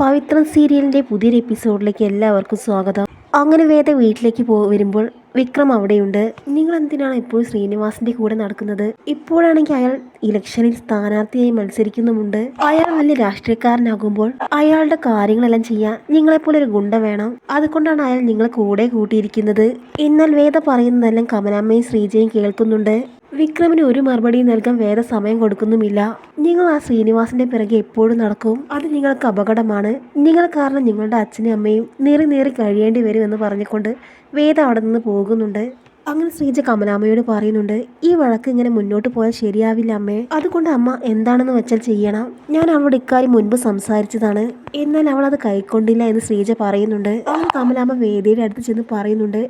പവിത്രം സീരിയലിന്റെ പുതിയൊരു എപ്പിസോഡിലേക്ക് എല്ലാവർക്കും സ്വാഗതം. അങ്ങനെ വേദ വീട്ടിലേക്ക് പോ വരുമ്പോൾ വിക്രം അവിടെയുണ്ട്. നിങ്ങൾ എന്തിനാണ് എപ്പോഴും ശ്രീനിവാസിന്റെ കൂടെ നടക്കുന്നത്? ഇപ്പോഴാണെങ്കിൽ അയാൾ ഇലക്ഷനിൽ സ്ഥാനാർത്ഥിയായി മത്സരിക്കുന്നുമുണ്ട്. അയാൾ വലിയ രാഷ്ട്രീയക്കാരനാകുമ്പോൾ അയാളുടെ കാര്യങ്ങളെല്ലാം ചെയ്യാൻ നിങ്ങളെപ്പോലെ ഒരു ഗുണ്ട വേണം. അതുകൊണ്ടാണ് അയാൾ നിങ്ങളെ കൂടെ കൂട്ടിയിരിക്കുന്നത്. എന്നാൽ വേദ പറയുന്നതെല്ലാം കമലാമ്മയും ശ്രീജയും കേൾക്കുന്നുണ്ട്. വിക്രമിന് ഒരു മറുപടിയും നൽകാൻ വേറെ സമയം കൊടുക്കുന്നുമില്ല. നിങ്ങൾ ആ ശ്രീനിവാസിന്റെ പിറകെ എപ്പോഴും നടക്കും. അത് നിങ്ങൾക്ക് അപകടമാണ്. നിങ്ങൾ കാരണം നിങ്ങളുടെ അച്ഛനും അമ്മയും നേറി നേറി കഴിയേണ്ടി വരും എന്ന് പറഞ്ഞുകൊണ്ട് വേദ അവിടെ നിന്ന് പോകുന്നുണ്ട്. അങ്ങനെ ശ്രീജ കമലാമ്മയോട് പറയുന്നുണ്ട് ഈ വഴക്ക് ഇങ്ങനെ മുന്നോട്ട് പോയാൽ ശരിയാവില്ല അമ്മേ. അതുകൊണ്ട് അമ്മ എന്താണെന്ന് വെച്ചാൽ ചെയ്യണം. ഞാൻ അവളോട് ഇക്കാര്യം മുൻപ് സംസാരിച്ചതാണ്. എന്നാൽ അവൾ അത് കൈക്കൊണ്ടില്ല എന്ന് ശ്രീജ പറയുന്നുണ്ട്. അവൾ കമലാമ്മ വേദിയുടെ അടുത്ത് ചെന്ന് പറയുന്നുണ്ട്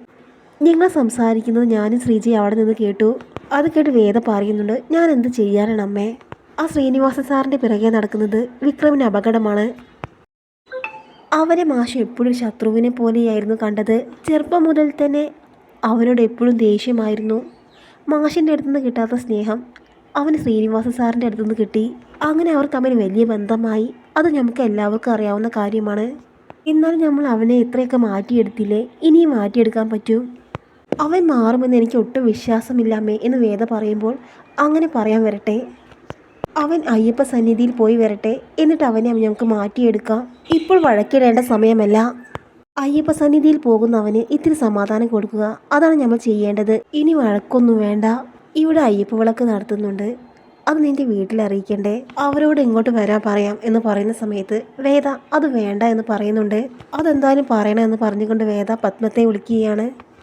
നിങ്ങൾ സംസാരിക്കുന്നത് ഞാനും ശ്രീജി അവിടെ നിന്ന് കേട്ടു. അത് കേട്ട് വേദ പറയുന്നുണ്ട് ഞാൻ എന്ത് ചെയ്യാനാണ് അമ്മേ? ആ ശ്രീനിവാസ സാറിന്റെ പിറകെ നടക്കുന്നത് വിക്രമിന് അപകടമാണ്. അവരെ മാഷ് എപ്പോഴും ശത്രുവിനെ പോലെയായിരുന്നു കണ്ടത്. ചെറുപ്പം മുതൽ തന്നെ അവനോട് എപ്പോഴും ദേഷ്യമായിരുന്നു. മാഷിന്റെ അടുത്തുനിന്ന് കിട്ടാത്ത സ്നേഹം അവന് ശ്രീനിവാസ സാറിന്റെ അടുത്തുനിന്ന് കിട്ടി. അങ്ങനെ അവർ തമ്മിൽ വലിയ ബന്ധമായി. അത് നമുക്ക് എല്ലാവർക്കും അറിയാവുന്ന കാര്യമാണ്. എന്നാലും നമ്മൾ അവനെ ഇത്രയൊക്കെ മാറ്റിയെടുത്തില്ലേ? ഇനിയും മാറ്റിയെടുക്കാൻ പറ്റൂ. അവൻ മാറുമെന്ന് എനിക്ക് ഒട്ടും വിശ്വാസമില്ലാമേ എന്ന് വേദ പറയുമ്പോൾ അങ്ങനെ പറയാൻ വരട്ടെ. അവൻ അയ്യപ്പ സന്നിധിയിൽ പോയി വരട്ടെ. എന്നിട്ട് അവനെ ഞങ്ങൾക്ക് മാറ്റിയെടുക്കാം. ഇപ്പോൾ വഴക്കിടേണ്ട സമയമല്ല. അയ്യപ്പ സന്നിധിയിൽ പോകുന്ന അവന് ഇത്തിരി സമാധാനം കൊടുക്കുക. അതാണ് നമ്മൾ ചെയ്യേണ്ടത്. ഇനി വഴക്കൊന്നും വേണ്ട. ഇവിടെ അയ്യപ്പ വിളക്ക് നടത്തുന്നുണ്ട്. അത് നിന്റെ വീട്ടിൽ അറിയിക്കണ്ടേ? അവരോട് ഇങ്ങോട്ട് വരാൻ പറയാം എന്ന് പറയുന്ന സമയത്ത് വേദ അത് വേണ്ട എന്ന് പറയുന്നുണ്ട്. അതെന്തായാലും പറയണമെന്ന് പറഞ്ഞുകൊണ്ട് വേദ പത്മത്തെ വിളിക്കുകയാണ്.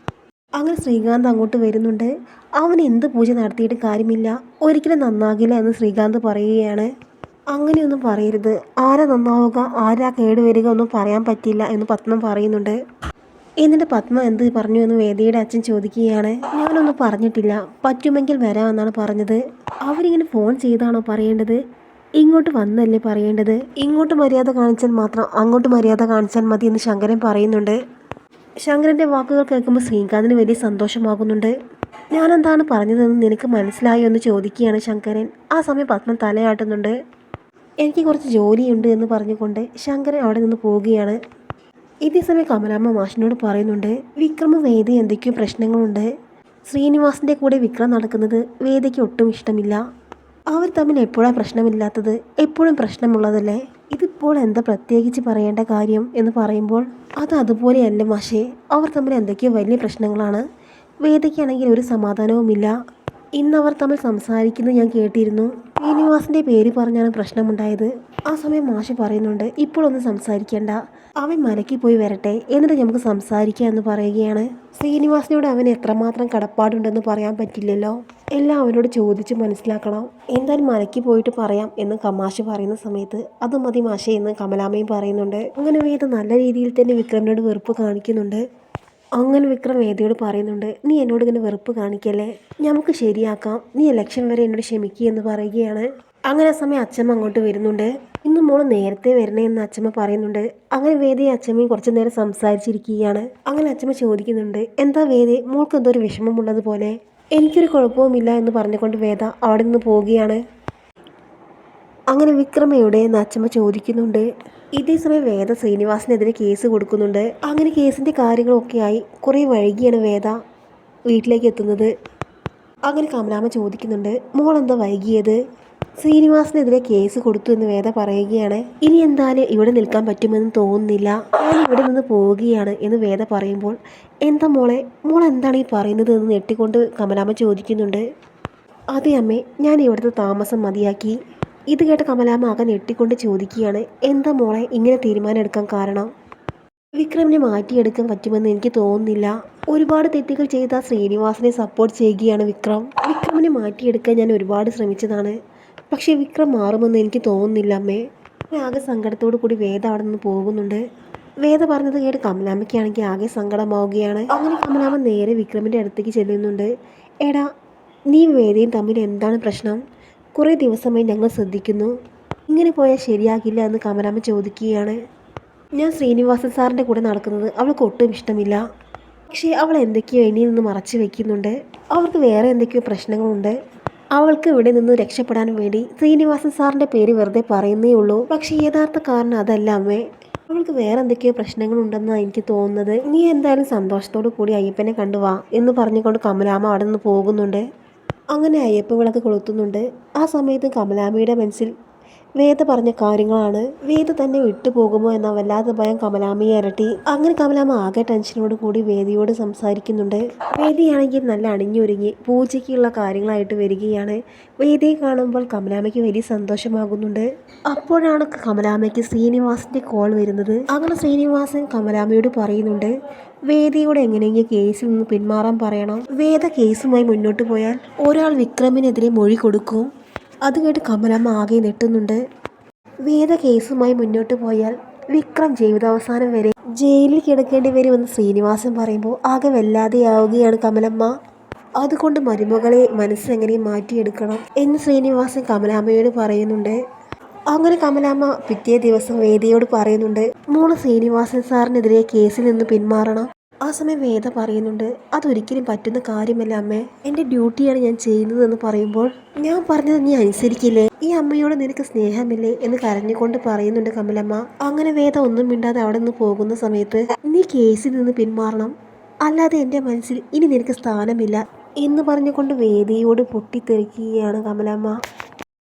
അങ്ങനെ ശ്രീകാന്ത് അങ്ങോട്ട് വരുന്നുണ്ട്. അവൻ എന്ത് പൂജ നടത്തിയിട്ട് കാര്യമില്ല. ഒരിക്കലും നന്നാകില്ല എന്ന് ശ്രീകാന്ത് പറയുകയാണ്. അങ്ങനെയൊന്നും പറയരുത്. ആരാ നന്നാവുക ആരാ കേടുവരിക ഒന്നും പറയാൻ പറ്റില്ല എന്ന് പത്മം പറയുന്നുണ്ട്. എന്നിട്ട് പത്മ എന്ത് പറഞ്ഞു എന്ന് വേദിയുടെ അച്ഛൻ ചോദിക്കുകയാണ്. ഞാനൊന്നും പറഞ്ഞിട്ടില്ല. പറ്റുമെങ്കിൽ വരാമെന്നാണ് പറഞ്ഞത്. അവരിങ്ങനെ ഫോൺ ചെയ്താണോ പറയേണ്ടത്? ഇങ്ങോട്ട് വന്നല്ലേ പറയേണ്ടത്? ഇങ്ങോട്ട് മര്യാദ കാണിച്ചാൽ മാത്രം അങ്ങോട്ട് മര്യാദ കാണിച്ചാൽ മതി എന്ന് ശങ്കരൻ പറയുന്നുണ്ട്. ശങ്കരന്റെ വാക്കുകൾ കേൾക്കുമ്പോൾ ശ്രീകാന്തിന് വലിയ സന്തോഷമാകുന്നുണ്ട്. ഞാനെന്താണ് പറഞ്ഞതെന്ന് നിനക്ക് മനസ്സിലായോ? എന്ന് ചോദിക്കുകയാണ് ശങ്കരൻ. ആ സമയം പത്മം തലയാട്ടുന്നുണ്ട്. എനിക്ക് കുറച്ച് ജോലിയുണ്ട് എന്ന് പറഞ്ഞുകൊണ്ട് ശങ്കരൻ അവിടെ നിന്ന് പോവുകയാണ്. ഇതേ സമയം കമലാമ്മ മാഷിനോട് പറയുന്നുണ്ട് വിക്രമ വേദ എന്തൊക്കെയോ പ്രശ്നങ്ങളുണ്ട്. ശ്രീനിവാസിന്റെ കൂടെ വിക്രം നടക്കുന്നത് വേദയ്ക്ക് ഒട്ടും ഇഷ്ടമില്ല. അവർ തമ്മിൽ എപ്പോഴാണ് പ്രശ്നമില്ലാത്തത്? എപ്പോഴും പ്രശ്നമുള്ളതല്ലേ? ഇതിപ്പോൾ എന്താ പ്രത്യേകിച്ച് പറയേണ്ട കാര്യം എന്ന് പറയുമ്പോൾ അത് അതുപോലെയല്ല മാഷേ. അവർ തമ്മിൽ എന്തൊക്കെയോ വലിയ പ്രശ്നങ്ങളാണ്. വേദയ്ക്കാണെങ്കിൽ ഒരു സമാധാനവുമില്ല. ഇന്ന് അവർ തമ്മിൽ സംസാരിക്കുന്നു ഞാൻ കേട്ടിരുന്നു. ശ്രീനിവാസിന്റെ പേര് പറഞ്ഞാണ് പ്രശ്നമുണ്ടായത്. ആ സമയം മാഷി പറയുന്നുണ്ട് ഇപ്പോഴൊന്നും സംസാരിക്കേണ്ട. അവൻ മലക്കി പോയി വരട്ടെ. എന്നിട്ട് നമുക്ക് സംസാരിക്കാം എന്ന് പറയുകയാണ്. ശ്രീനിവാസിനോട് അവന് എത്രമാത്രം കടപ്പാടുണ്ടെന്ന് പറയാൻ പറ്റില്ലല്ലോ. എല്ലാം അവനോട് ചോദിച്ച് മനസ്സിലാക്കണം. എന്തായാലും മലക്കി പോയിട്ട് പറയാം എന്ന് കമാഷ് പറയുന്ന സമയത്ത്. അത് മതി മാഷേ എന്ന് കമലാമയും പറയുന്നുണ്ട്. അങ്ങനെ വേദ നല്ല രീതിയിൽ തന്നെ വിക്രമിനോട് വെറുപ്പ് കാണിക്കുന്നുണ്ട്. അങ്ങനെ വിക്രം വേദിയോട് പറയുന്നുണ്ട് നീ എന്നോട് ഇങ്ങനെ വെറുപ്പ് കാണിക്കല്ലേ? നമുക്ക് ശരിയാക്കാം. നീ ഇലക്ഷൻ വരെ എന്നോട് ക്ഷമിക്കുക എന്ന് പറയുകയാണ്. അങ്ങനെ ആ സമയം അച്ഛമ്മ അങ്ങോട്ട് വരുന്നുണ്ട്. ഇന്ന് മോൾ നേരത്തെ വരണേ എന്ന് അച്ഛമ്മ പറയുന്നുണ്ട്. അങ്ങനെ വേദി അച്ഛമ്മയും കുറച്ചു നേരം സംസാരിച്ചിരിക്കുകയാണ്. അങ്ങനെ അച്ഛമ്മ ചോദിക്കുന്നുണ്ട് എന്താ വേദി? മോൾക്ക് എന്തോ ഒരു വിഷമമുള്ളതുപോലെ എനിക്കൊരു കുഴപ്പവുമില്ല എന്ന് പറഞ്ഞുകൊണ്ട് വേദ അവിടെ നിന്ന് പോവുകയാണ്. അങ്ങനെ വിക്രം എവിടെ അച്ഛമ്മ ചോദിക്കുന്നുണ്ട്. ഇതേ സമയം വേദ ശ്രീനിവാസിനെതിരെ കേസ് കൊടുക്കുന്നുണ്ട്. അങ്ങനെ കേസിന്റെ കാര്യങ്ങളൊക്കെ ആയി കുറേ വൈകിയാണ് വേദ വീട്ടിലേക്ക് എത്തുന്നത്. അങ്ങനെ കമലാമ്മ ചോദിക്കുന്നുണ്ട് മോൾ എന്താ വൈകിയത്? ശ്രീനിവാസിനെതിരെ കേസ് കൊടുത്തു എന്ന് വേദ പറയുകയാണ്. ഇനി എന്തായാലും ഇവിടെ നിൽക്കാൻ പറ്റുമെന്ന് തോന്നുന്നില്ല. ഞാൻ ഇവിടെ നിന്ന് പോവുകയാണ് എന്ന് വേദ പറയുമ്പോൾ എന്താ മോളെ മോൾ എന്താണ് ഈ പറയുന്നത്? എന്ന് ഞെട്ടിക്കൊണ്ട് കമലാമ്മ ചോദിക്കുന്നുണ്ട്. അതെ അമ്മേ ഞാൻ ഇവിടുത്തെ താമസം മതിയാക്കി. ഇത് കേട്ട കമലാമ്മ ആകെ ഞെട്ടിക്കൊണ്ട് ചോദിക്കുകയാണ് എന്താ മോളെ ഇങ്ങനെ തീരുമാനം എടുക്കാൻ കാരണം? വിക്രമിനെ മാറ്റിയെടുക്കാൻ പറ്റുമെന്ന് എനിക്ക് തോന്നുന്നില്ല. ഒരുപാട് തെറ്റുകൾ ചെയ്ത ശ്രീനിവാസിനെ സപ്പോർട്ട് ചെയ്യുകയാണ് വിക്രം. വിക്രമിനെ മാറ്റിയെടുക്കാൻ ഞാൻ ഒരുപാട് ശ്രമിച്ചതാണ്. പക്ഷേ വിക്രം മാറുമെന്ന് എനിക്ക് തോന്നുന്നില്ല അമ്മേ. ആകെ സങ്കടത്തോടു കൂടി വേദ അവിടെ നിന്ന് പോകുന്നുണ്ട്. വേദ പറഞ്ഞത് കേട്ട് കമലാമ്മയ്ക്കാണെങ്കിൽ ആകെ സങ്കടമാവുകയാണ്. അങ്ങനെ കമലാമ്മ നേരെ വിക്രമിന്റെ അടുത്തേക്ക് ചെല്ലുന്നുണ്ട്. എടാ നീ വേദയും തമ്മിൽ എന്താണ് പ്രശ്നം? കുറേ ദിവസമായി ഞങ്ങൾ ശ്രദ്ധിക്കുന്നു. ഇങ്ങനെ പോയാൽ ശരിയാകില്ല എന്ന് കമലാമ്മ ചോദിക്കുകയാണ്. ഞാൻ ശ്രീനിവാസൻ സാറിന്റെ കൂടെ നടക്കുന്നത് അവൾക്ക് ഒട്ടും ഇഷ്ടമില്ല. പക്ഷേ അവൾ എന്തൊക്കെയോ എന്നിൽ നിന്ന് മറച്ചു വെക്കുന്നുണ്ട്. അവർക്ക് വേറെ എന്തൊക്കെയോ പ്രശ്നങ്ങളുണ്ട്. അവൾക്ക് ഇവിടെ നിന്ന് രക്ഷപ്പെടാൻ വേണ്ടി ശ്രീനിവാസൻ സാറിന്റെ പേര് വെറുതെ പറയുന്നേ ഉള്ളൂ. പക്ഷേ യഥാർത്ഥ കാരണം അതല്ല അമ്മേ. അവൾക്ക് വേറെ എന്തൊക്കെയോ പ്രശ്നങ്ങളുണ്ടെന്നാണ് എനിക്ക് തോന്നുന്നത്. നീ എന്തായാലും സന്തോഷത്തോടു കൂടി അയ്യപ്പനെ കണ്ടുവാ എന്ന് പറഞ്ഞുകൊണ്ട് കമലാമ്മ അവിടെ നിന്ന് പോകുന്നുണ്ട്. അങ്ങനെ അയ്യപ്പ വിളക്ക് കൊളുത്തുന്നുണ്ട്. ആ സമയത്ത് കമലാമ്മയുടെ മനസ്സിൽ വേദ പറഞ്ഞ കാര്യങ്ങളാണ്. വേദ തന്നെ വിട്ടുപോകുമോ എന്ന വല്ലാത്ത ഭയം കമലാമ്മയെ ഇരട്ടി. അങ്ങനെ കമലാമ്മ ആകെ ടെൻഷനോട് കൂടി വേദിയോട് സംസാരിക്കുന്നുണ്ട്. വേദിയാണെങ്കിൽ നല്ല അണിഞ്ഞൊരുങ്ങി പൂജയ്ക്കുള്ള കാര്യങ്ങളായിട്ട് വരികയാണ്. വേദിയെ കാണുമ്പോൾ കമലാമ്മയ്ക്ക് വലിയ സന്തോഷമാകുന്നുണ്ട്. അപ്പോഴാണ് കമലാമ്മയ്ക്ക് ശ്രീനിവാസിന്റെ കോൾ വരുന്നത്. അങ്ങനെ ശ്രീനിവാസൻ കമലാമ്മയോട് പറയുന്നുണ്ട് വേദിയോട് എങ്ങനെയെങ്കിലും കേസിൽ നിന്ന് പിന്മാറാൻ പറയണം. വേദ കേസുമായി മുന്നോട്ട് പോയാൽ ഒരാൾ വിക്രമിനെതിരെ മൊഴി കൊടുക്കും. അത് കേട്ട് കമലമ്മ ആകെ നെട്ടുന്നുണ്ട് വേദ കേസുമായി മുന്നോട്ട് പോയാൽ വിക്രം ജീവിതാവസാനം വരെ ജയിലിൽ കിടക്കേണ്ടി വരുമെന്ന് ശ്രീനിവാസൻ പറയുമ്പോൾ ആകെ വല്ലാതെയാവുകയാണ് കമലമ്മ. അതുകൊണ്ട് മരുമകളെ മനസ്സെങ്ങനെ മാറ്റിയെടുക്കണം എന്ന് ശ്രീനിവാസൻ കമലാമ്മയോട് പറയുന്നുണ്ട്. അങ്ങനെ കമലാമ്മ പിറ്റേ ദിവസം വേദിയോട് പറയുന്നുണ്ട് മോൾ ശ്രീനിവാസൻ സാറിനെതിരെ കേസിൽ നിന്ന് പിന്മാറണം. ആ സമയം വേദ പറയുന്നുണ്ട് അതൊരിക്കലും പറ്റുന്ന കാര്യമല്ല അമ്മേ. എന്റെ ഡ്യൂട്ടിയാണ് ഞാൻ ചെയ്യുന്നതെന്ന് പറയുമ്പോൾ ഞാൻ പറഞ്ഞത് നീ അനുസരിക്കില്ലേ? ഈ അമ്മയോട് നിനക്ക് സ്നേഹമില്ലേ? എന്ന് കരഞ്ഞുകൊണ്ട് പറയുന്നുണ്ട് കമലമ്മ. അങ്ങനെ വേദ ഒന്നും മിണ്ടാതെ അവിടെ നിന്ന് പോകുന്ന സമയത്ത് നീ കേസിൽ നിന്ന് പിന്മാറണം. അല്ലാതെ എന്റെ മനസ്സിൽ ഇനി നിനക്ക് സ്ഥാനമില്ല എന്ന് പറഞ്ഞുകൊണ്ട് വേദിയോട് പൊട്ടിത്തെറിക്കുകയാണ് കമലമ്മ.